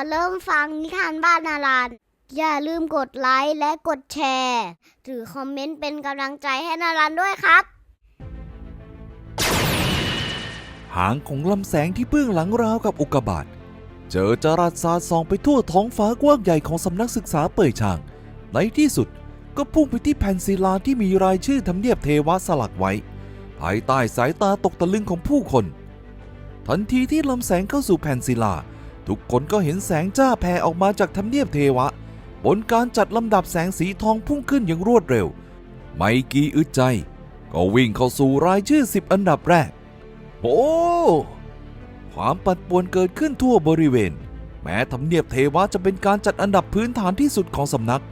อเริ่มฟังนิทานบ้านนารันอย่าลืมกดไลค์และกดแชร์หรือคอมเมนต์เป็นกำลังใจให้นารันด้วยครับ หางของลำแสงที่เบื้องหลังราวกับอุกกาบาตเจอจรัสสาดส่องไปทั่วท้องฟ้ากว้างใหญ่ของสำนักศึกษาเป่ยชาง ในที่สุดก็พุ่งไปที่แผ่นศิลาที่มีรายชื่อทำเนียบเทวะสลักไว้ ภายใต้สายตาตกตะลึงของผู้คน ทันทีที่ลำแสงเข้าสู่แผ่นศิลา ทุกคนก็เห็นแสงจ้าแผ่ออกมาจากทำเนียบเทวะ บนการจัดลำดับแสงสีทองพุ่งขึ้นอย่างรวดเร็ว ไม่กี่อึดใจ ก็วิ่งเข้าสู่รายชื่อสิบอันดับแรก โอ้ความปั่นป่วนเกิดขึ้นทั่วบริเวณ แม้ทำเนียบเทวะจะเป็นการจัดอันดับพื้นฐานที่สุดของสำนัก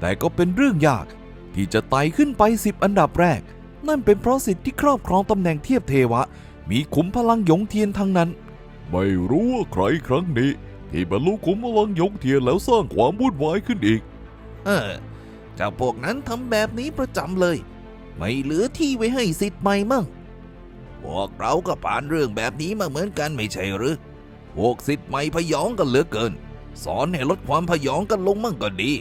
แต่ก็เป็นเรื่องยากที่จะไต่ขึ้นไปสิบอันดับแรก นั่นเป็นเพราะสิทธิ์ที่ครอบครองตำแหน่งเทียบเทวะ มีขุมพลังหยงเทียนทั้งนั้น ไม่รู้ว่าใครครั้งนี้ ที่บรรลุขุมพลังยกเทียนแล้วสร้างความวุ่นวายขึ้นอีก เออเจ้าพวกนั้นทำแบบนี้ประจำเลย ไม่เหลือที่ไว้ให้สิทธิ์ใหม่มั่งพวกเราก็ผ่านเรื่องแบบนี้มาเหมือนกันไม่ใช่หรือพวกสิทธิ์ใหม่พยองกันเหลือเกิน สอนให้ลดความพยองกันลงมั่งก็ดี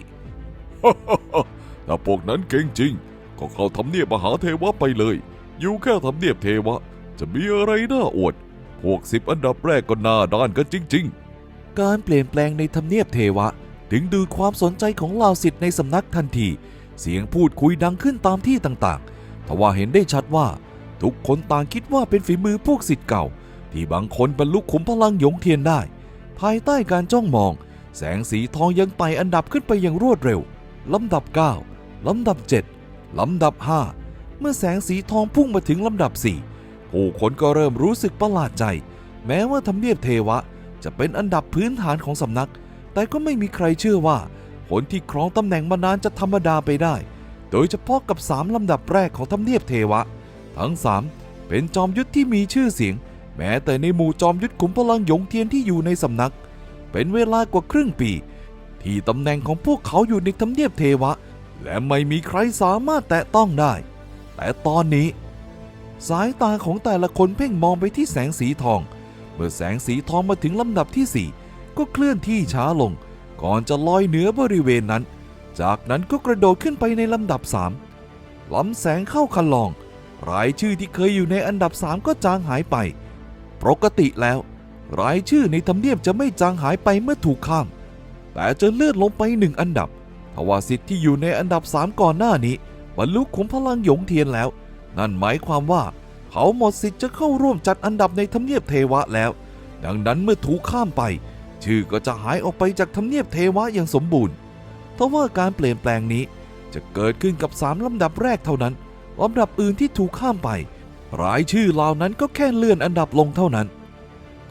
ถ้าพวกนั้นเก่งจริง ก็เข้าทำเนียบมหาเทวะไปเลย อยู่แค่ทำเนียบเทวะ จะมีอะไรน่าอวด พวกสิบอันดับแรกก็หน้าด้านกันจริง ๆ การเปลี่ยนแปลงในทำเนียบเทวะ ถึงดูความสนใจของเหล่าสิทธิ์ในสำนักทันที เสียงพูดคุยดังขึ้นตามที่ต่างๆ ทว่าเห็นได้ชัดว่า ทุกคนต่างคิดว่าเป็นฝีมือพวกสิทธิ์เก่า ที่บางคนบรรลุขุมพลังหยงเทียนได้ ภายใต้การจ้องมอง แสงสีทองยังไต่อันดับขึ้นไปอย่างรวดเร็วลำดับ 9ลำดับ 7ลำดับ 5 เมื่อแสงสีทองพุ่งมาถึงลำดับ4 ผู้คนก็เริ่มรู้สึกประหลาดใจ แม้ว่าทำเนียบเทวะ จะเป็นอันดับพื้นฐานของสำนัก แต่ก็ไม่มีใครเชื่อว่า คนที่ครองตำแหน่งมานานจะธรรมดาไปได้ โดยเฉพาะกับสามลำดับแรกของทำเนียบเทวะ ทั้งสามเป็นจอมยุทธที่มีชื่อเสียง แม้แต่ในหมู่จอมยุทธขุมพลังหยงเทียนที่อยู่ในสำนัก เป็นเวลากว่าครึ่งปี ที่ตำแหน่งของพวกเขาอยู่ในทำเนียบเทวะ และไม่มีใครสามารถแตะต้องได้ แต่ตอนนี้ สายตาของแต่ละคนเพ่งมองไปที่แสงสีทอง เมื่อแสงสีทองมาถึงลำดับที่4ก็เคลื่อนที่ช้าลง ก่อนจะลอยเหนือบริเวณนั้น จากนั้นก็กระโดดขึ้นไปในลำดับ3ลำแสงเข้าคันลอง รายชื่อที่เคยอยู่ในอันดับ3ก็จางหายไป ปกติแล้ว รายชื่อในทำเนียบจะไม่จางหายไปเมื่อถูกข้าม แต่จะเลื่อนลงไปหนึ่งอันดับทว่าสิทธิ์ที่อยู่ในอันดับ3ก่อนหน้านี้บรรลุขุมพลังหยงเทียนแล้ว นั่นหมายความว่า เขาหมดสิทธิ์จะเข้าร่วมจัดอันดับในทำเนียบเทวะแล้ว ดังนั้นเมื่อถูกข้ามไป ชื่อก็จะหายออกไปจากทำเนียบเทวะอย่างสมบูรณ์ทว่าการเปลี่ยนแปลงนี้จะเกิดขึ้นกับสามลำดับแรกเท่านั้นลำดับอื่นที่ถูกข้ามไป รายชื่อเหล่านั้นก็แค่เลื่อนอันดับลงเท่านั้น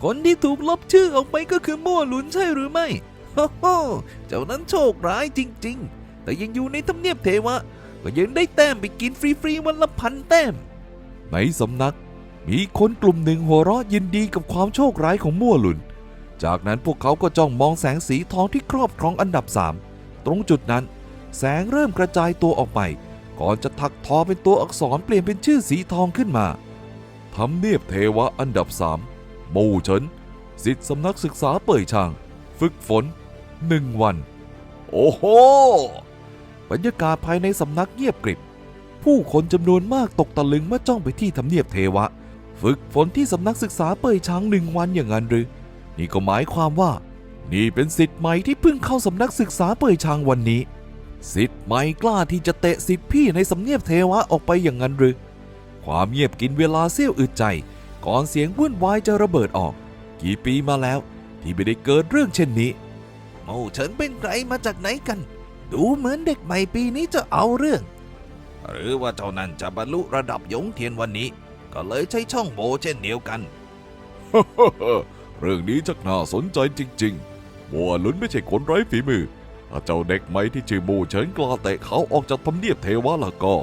คนที่ถูกลบชื่อออกไปก็คือมั่วหลุนใช่หรือไม่โอ้โหเจ้านั้นโชคร้ายจริง ๆ แต่ยังอยู่ในทำเนียบเทวะ ก็ยังได้แต้มไปกินฟรีๆวันละพันแต้ม ในสำนักมีคนกลุ่มหนึ่งหัวเราะยินดีกับความโชคร้ายของมั่วหลุน จากนั้นพวกเขาก็จ้องมองแสงสีทองที่ครอบครองอันดับ3ตรงจุดนั้น แสงเริ่มกระจายตัวออกไป ก่อนจะถักทอเป็นตัวอักษรเปลี่ยนเป็นชื่อสีทองขึ้นมาทำเนียบเทวะอันดับ3หมู่เฉินสิทธิสำนักศึกษาเป่ยชาง ฝึกฝนหนึ่งวัน โอ้โห บรรยากาศภายในสำนักเงียบกริบ ผู้คนจำนวนมากตกตะลึงเมื่อจ้องไปที่ทำเนียบเทวะ ฝึกฝนที่สำนักศึกษาเปยช้างหนึ่งวันอย่างนั้นหรือ นี่ก็หมายความว่า นี่เป็นสิทธิ์ใหม่ที่เพิ่งเข้าสำนักศึกษาเปยช้างวันนี้ สิทธิ์ใหม่กล้าที่จะเตะสิทธิ์พี่ในสำเนียบเทวะออกไปอย่างนั้นหรือ ความเงียบกินเวลาเสี้ยวอึดใจ ก่อนเสียงวุ่นวายจะระเบิดออก กี่ปีมาแล้ว ที่ไม่ได้เกิดเรื่องเช่นนี้โอ้เฉินเป็นใครมาจากไหนกัน ดูเหมือนเด็กใหม่ปีนี้จะเอาเรื่อง หรือว่าเจ้านั้นจะบรรลุระดับหยงเทียนวันนี้ ก็เลยใช้ช่องโบเช่นเดียวกันๆเรื่องนี้ชักน่าสนใจจริงๆบัวหลุนไม่ใช่คนไร้ฝีมือถ้าเจ้าเด็กใหม่ที่ชื่อมูเฉินกล้าเตะเขาออกจากทำเนียบเทวะละก็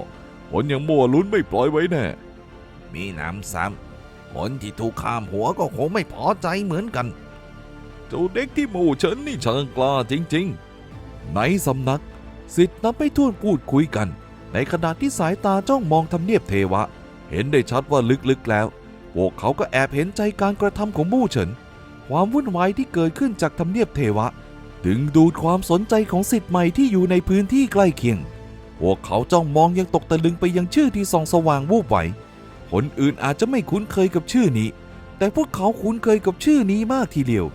คนอย่างมัวหลุนไม่ปล่อยไว้แน่ มีหน้ำซ้ำคนที่ถูกข้ามหัวก็คงไม่พอใจเหมือนกัน เจ้าเด็กที่หมู่เฉินนี่ช่างกล้าจริง ในสำนักสิทธิ์นับไม่ถ้วนพูดคุยกัน ในขณะที่สายตาจ้องมองทำเนียบเทวะ เห็นได้ชัดว่าลึกๆแล้ว พวกเขาก็แอบเห็นใจการกระทำของมู่เฉิน ความวุ่นวายที่เกิดขึ้นจากทำเนียบเทวะดึงดูดความสนใจของสิทธิ์ใหม่ที่อยู่ในพื้นที่ใกล้เคียง พวกเขาจ้องมองยังตกตะลึงไปยังชื่อที่ส่องสว่างวูบไหวคนอื่นอาจจะไม่คุ้นเคยกับชื่อนี้ แต่พวกเขาคุ้นเคยกับชื่อนี้มากทีเดียว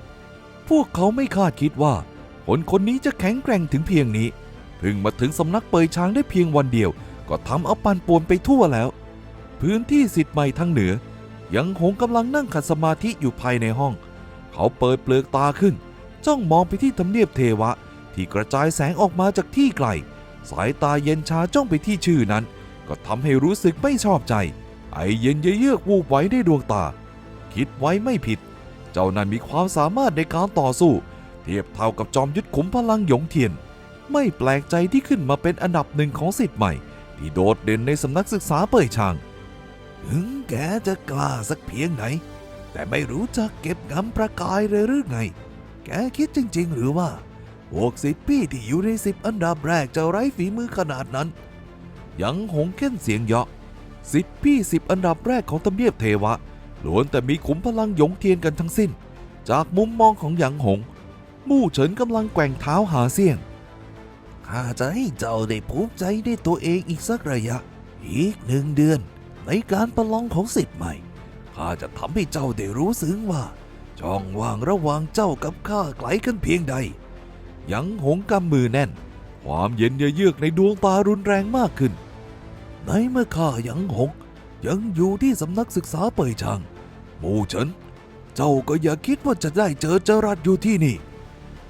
พวกเขาไม่คาดคิดว่า คนคนนี้จะแข็งแกร่งถึงเพียงนี้เพิ่งมาถึงสำนักเปยช้างได้เพียงวันเดียว ก็ทำเอาปันป่วนไปทั่วแล้ว พื้นที่สิทธิ์ใหม่ทางเหนือ ยังหงกำลังนั่งขัดสมาธิอยู่ภายในห้อง เขาเปิดเปลือกตาขึ้น จ้องมองไปที่ทำเนียบเทวะ ที่กระจายแสงออกมาจากที่ไกล สายตาเย็นชาจ้องไปที่ชื่อนั้น ก็ทำให้รู้สึกไม่ชอบใจ ไอเย็นเยือกวูบไว้ในดวงตา คิดไว้ไม่ผิด เจ้านั้นมีความสามารถในการต่อสู้ เทียบเท่ากับจอมยุทธขุมพลังหยงเทียน ไม่แปลกใจที่ขึ้นมาเป็นอันดับหนึ่งของสิทธิ์ใหม่ ที่โดดเด่นในสำนักศึกษาเป่ยชาง ถึงแกจะกล้าสักเพียงไหน แต่ไม่รู้จักเก็บงำประกายเลยหรือไง แกคิดจริง ๆ หรือว่าพวกสิทธิ์พี่ที่อยู่ในสิบอันดับแรกจะไร้ฝีมือขนาดนั้น ยังหงเค้นเสียงเยาะสิทธิ์พี่สิบอันดับแรกของตำเนียบเทวะล้วนแต่มีขุมพลังหยงเทียนกันทั้งสิ้น จากมุมมองของหยางหง มู่เฉินกำลังแกว่งเท้าหาเสียงข้าจะให้เจ้าได้ภูมิใจในตัวเองอีกสักระยะ อีกหนึ่งเดือน ในการประลองของสิทธิ์ใหม่ข้าจะทำให้เจ้าได้รู้ซึ้งว่า ช่องว่างระหว่างเจ้ากับข้าไกลกันเพียงใด ยังหงกำมือแน่น ความเย็นเยือกในดวงตารุนแรงมากขึ้น ในเมื่อข้ายังหงยังอยู่ที่สำนักศึกษาเป่ยชาง มู่เฉิน เจ้าก็อย่าคิดว่าจะได้เจอเจรัดอยู่ที่นี่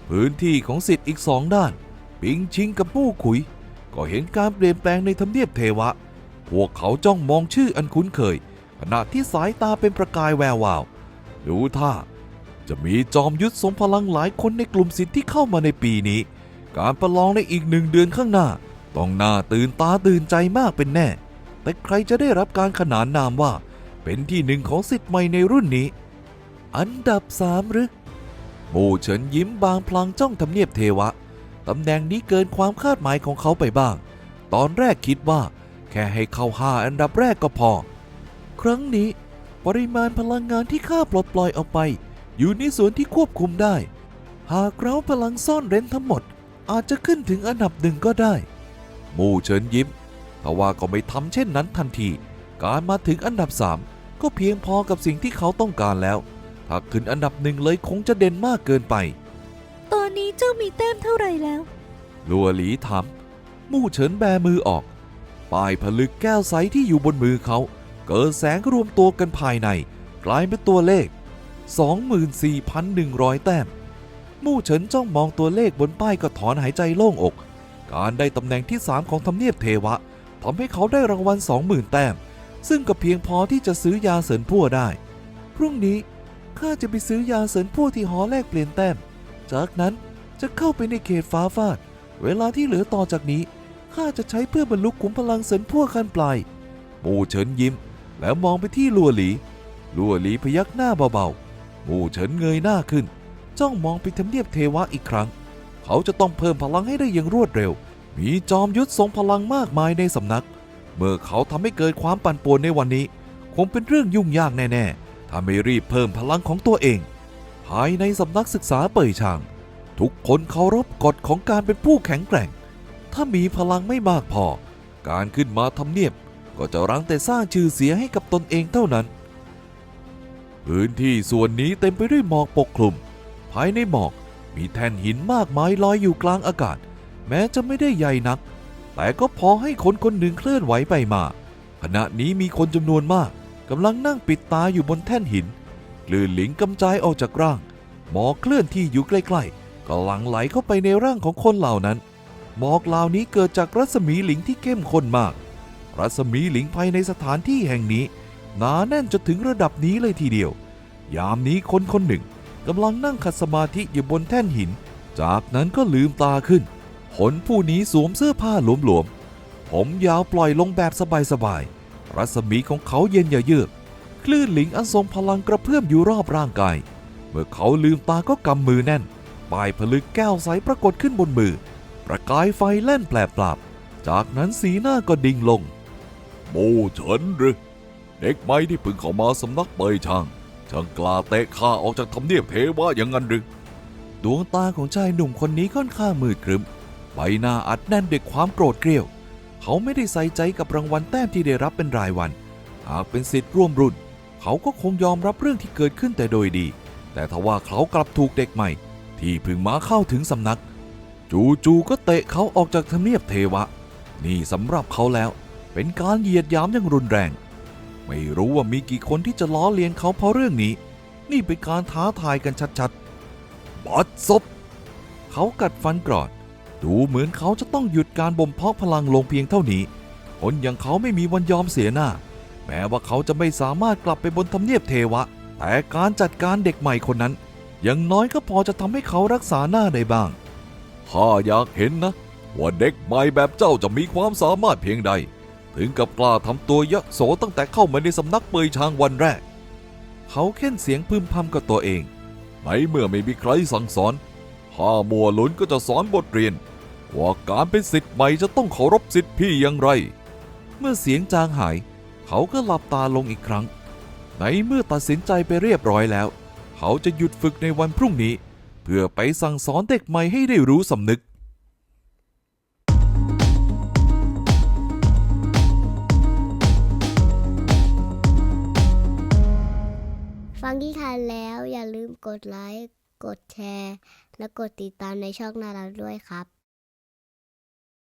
พื้นที่ของสิทธิ์อีกสองด้าน ปิงชิงกับมู่ขุย ก็เห็นการเปลี่ยนแปลงในทำเนียบเทวะ พวกเขาจ้องมองชื่ออันคุ้นเคย ขณะที่สายตาเป็นประกายแวววาว ดูท่า จะมีจอมยุทธทรงพลังหลายคนในกลุ่มสิทธิ์ที่เข้ามาในปีนี้ การประลองในอีกหนึ่งเดือนข้างหน้า ต้องน่าตื่นตาตื่นใจมากเป็นแน่ แต่ใครจะได้รับการขนานนามว่า เป็นที่หนึ่งของสิทธิ์ใหม่ในรุ่นนี้ อันดับสามหรือ มู่เฉินยิ้มบางพลางจ้องทำเนียบเทวะ ตำแหน่งนี้เกินความคาดหมายของเขาไปบ้าง ตอนแรกคิดว่า แค่ให้เข้าห้าอันดับแรกก็พอ ครั้งนี้ปริมาณพลังงานที่ข้าปลดปล่อยออกไป อยู่ในส่วนที่ควบคุมได้ หากเราพลังซ่อนเร้นทั้งหมด อาจจะขึ้นถึงอันดับหนึ่งก็ได้หมู่เฉินยิ้มทว่าก็ไม่ทำเช่นนั้นทันที การมาถึงอันดับสามก็เพียงพอกับสิ่งที่เขาต้องการแล้ว ถ้าขึ้นอันดับหนึ่งเลยคงจะเด่นมากเกินไป ตอนนี้เจ้ามีแต้มเท่าไหร่แล้ว ลัวหลีถามมู่เฉินแบมือออกป้ายผลึกแก้วใสที่อยู่บนมือเขา เกิดแสงรวมตัวกันภายใน กลายเป็นตัวเลข 24,100 แต้ม มู่เฉินจ้องมองตัวเลขบนป้ายก็ถอนหายใจโล่งอก การได้ตำแหน่งที่ 3 ของทำเนียบเทวะทำให้เขาได้รางวัล20,000 แต้ม ซึ่งก็เพียงพอที่จะซื้อยาเสริญพั่วได้ พรุ่งนี้ ข้าจะไปซื้อยาเสริญพั่วที่หอแลกเปลี่ยนแต้ม จากนั้นจะเข้าไปในเขตฟ้าฟาด เวลาที่เหลือต่อจากนี้ข้าจะใช้เพื่อบรรลุขุมพลังเสริญพั่วขั้นปลาย หมู่เฉินยิ้ม แล้วมองไปที่ลัวหลี ลัวหลีพยักหน้าเบาๆ หมู่เฉินเงยหน้าขึ้น จ้องมองไปทำเนียบเทวะอีกครั้ง เขาจะต้องเพิ่มพลังให้ได้อย่างรวดเร็ว มีจอมยุทธทรงพลังมากมายในสำนัก เมื่อเขาทำให้เกิดความปั่นป่วนในวันนี้ คงเป็นเรื่องยุ่งยากแน่ๆ ถ้าไม่รีบเพิ่มพลังของตัวเอง ภายในสำนักศึกษาเป่ยชาง ทุกคนเคารพกฎของการเป็นผู้แข็งแกร่ง ถ้ามีพลังไม่มากพอ การขึ้นมาทำเนียบก็จะรังแต่สร้างชื่อเสียให้กับตนเองเท่านั้น พื้นที่ส่วนนี้เต็มไปด้วยหมอกปกคลุม ภายในหมอกมีแท่นหินมากมายลอยอยู่กลางอากาศ แม้จะไม่ได้ใหญ่นัก แต่ก็พอให้คนคนหนึ่งเคลื่อนไหวไปมา ขณะนี้มีคนจำนวนมาก กำลังนั่งปิดตาอยู่บนแท่นหินคลื่นหลิงกำจายออกจากร่าง หมอกเคลื่อนที่อยู่ใกล้ๆก็หลั่งไหลเข้าไปในร่างของคนเหล่านั้น หมอกเหล่านี้เกิดจากรัศมีหลิงที่เข้มข้นมาก รัศมีหลิงภายในสถานที่แห่งนี้หนาแน่นจนถึงระดับนี้เลยทีเดียว ยามนี้คนคนหนึ่งกำลังนั่งขัดสมาธิอยู่บนแท่นหิน จากนั้นก็ลืมตาขึ้นคนผู้นี้สวมเสื้อผ้าหลวมๆผมยาวปล่อยลงแบบสบายๆ รัศมีของเขาเย็นอย่าเยือกคลื่นหลิงอันทรงพลังกระเพื่อมอยู่รอบร่างกาย เมื่อเขาลืมตาก็กำมือแน่นปลายผลึกแก้วใสปรากฏขึ้นบนมือ ประกายไฟแล่นแปลบปราบจากนั้นสีหน้าก็ดิ่งลงหมูเฉินหรือเด็กใหม่ที่เพิ่งเข้ามาสำนักเปยช่างช่างกล้าเตะข้าออกจากทำเนียบเทวะอย่างนั้นหรือดวงตาของชายหนุ่มคนนี้ค่อนข้างมืดครึ้มใบหน้าอัดแน่นด้วยความโกรธเกรี้ยว เขาไม่ได้ใส่ใจกับรางวัลแต้มที่ได้รับเป็นรายวัน หากเป็นสิทธิ์ร่วมรุ่น เขาก็คงยอมรับเรื่องที่เกิดขึ้นแต่โดยดี แต่ทว่าเขากลับถูกเด็กใหม่ ที่เพิ่งมาเข้าถึงสำนัก จู่ๆก็เตะเขาออกจากทำเนียบเทวะ นี่สำหรับเขาแล้วเป็นการเหยียดหยามอย่างรุนแรง ไม่รู้ว่ามีกี่คนที่จะล้อเลียนเขาเพราะเรื่องนี้ นี่เป็นการท้าทายกันชัดๆบัดซบเขากัดฟันกรอด ดูเหมือนเขาจะต้องหยุดการบ่มเพาะพลังลงเพียงเท่านี้ คนอย่างเขาไม่มีวันยอมเสียหน้า แม้ว่าเขาจะไม่สามารถกลับไปบนทำเนียบเทวะ แต่การจัดการเด็กใหม่คนนั้นอย่างน้อยก็พอจะทำให้เขารักษาหน้าได้บ้างข้าอยากเห็นนะ ว่าเด็กใหม่แบบเจ้าจะมีความสามารถเพียงใด ถึงกับกล้าทำตัวยะโสตั้งแต่เข้ามาในสำนักเปยชางวันแรก เขาเค้นเสียงพึมพำกับตัวเองในเมื่อไม่มีใครสั่งสอน ข้ามัวลุนก็จะสอนบทเรียน ว่าการเป็นสิทธิ์ใหม่จะต้องเคารพสิทธิพี่อย่างไร เมื่อเสียงจางหาย เขาก็หลับตาลงอีกครั้ง ในเมื่อตัดสินใจไปเรียบร้อยแล้ว เขาจะหยุดฝึกในวันพรุ่งนี้ เพื่อไปสั่งสอนเด็กใหม่ให้ได้รู้สำนึกฟังที่ทานแล้วอย่าลืมกดไลค์ กดแชร์ และกดติดตามในช่องนาราด้วยครับ